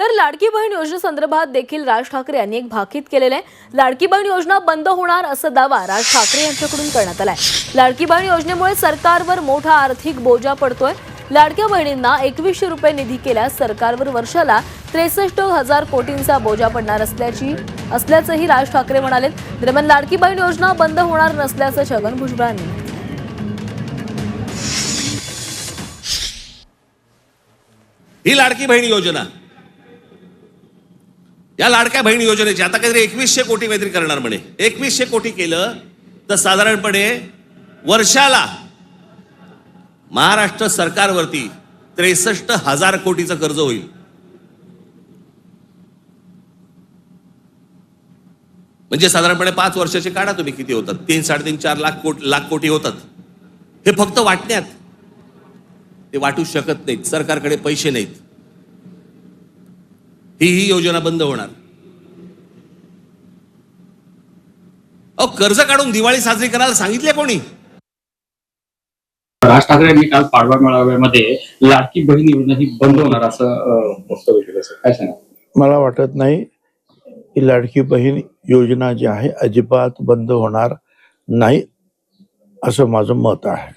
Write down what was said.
तर लाडकी बहीण योजनेसंदर्भात देखील राज ठाकरे यांनी एक भाकीत केलेलं आहे. लाडकी बहीण योजना बंद होणार असा दावा राज ठाकरे यांच्याकडून करण्यात आलाय. लाडकी बहीण योजनेमुळे सरकारवर मोठा आर्थिक बोजा पडतोय. लाडक्या बहिणींना एकवीसशे रुपये निधी केल्यास सरकारवर वर्षाला त्रेसष्ट हजार कोटींचा बोजा पडणार असल्याची असल्याचंही राज ठाकरे म्हणाले दरम्यान लाडकी बहीण योजना बंद होणार नसल्याचं छगन भुजबळांनी ही लाडकी बहीण योजना या लाडक्या बहीण योजनेची. आता काहीतरी एकवीसशे कोटी काहीतरी करणार म्हणे. एकवीसशे कोटी केलं तर साधारणपणे वर्षाला महाराष्ट्र सरकारवरती त्रेसष्ट हजार कोटीचं कर्ज होईल. म्हणजे साधारणपणे पाच वर्षाचे काढा तुम्ही किती होतात? तीन साडेतीन चार लाख कोट लाख कोटी होतात. हे फक्त वाटण्यात. ते वाटू शकत नाहीत. सरकारकडे पैसे नाहीत. ही ही योजना बंद होणार. अहो कर्ज काढून दिवाळी साजरी करायला सांगितले कोणी? राज ठाकरे यांनी काल पाडवा मेळाव्यामध्ये लाडकी बहीण योजना ही बंद होणार असं वक्तव्य केलं काय सांगा मला वाटत नाही की लाडकी बहीण योजना जी आहे अजिबात बंद होणार नाही असं माझं मत आहे.